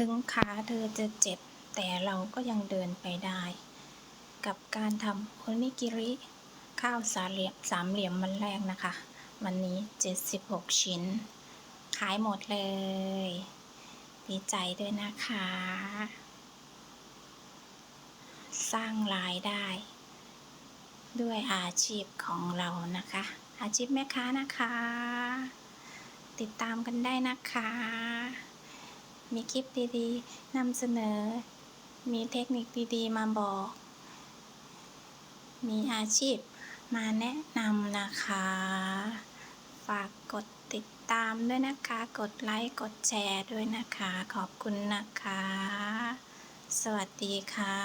ถึงขาเธอจะเจ็บ แต่เราก็ยังเดินไปได้ กับการทำโอนิกิริข้าวสามเหลี่ยมสามเหลี่ยมวันแรกนะคะ วันนี้ 76 ชิ้น ขายหมดเลย ดีใจด้วยนะคะ สร้างรายได้ ด้วยอาชีพของเรานะคะ อาชีพแม่ค้านะคะ ติดตามกันได้นะคะ มีคลิปดีๆนำเสนอ มีเทคนิคดีๆ มาบอก มีอาชีพมาแนะนำนะคะ ฝากกดติดตามด้วยนะคะ กดไลค์ กดแชร์ด้วยนะคะ ขอบคุณนะคะ สวัสดีค่ะ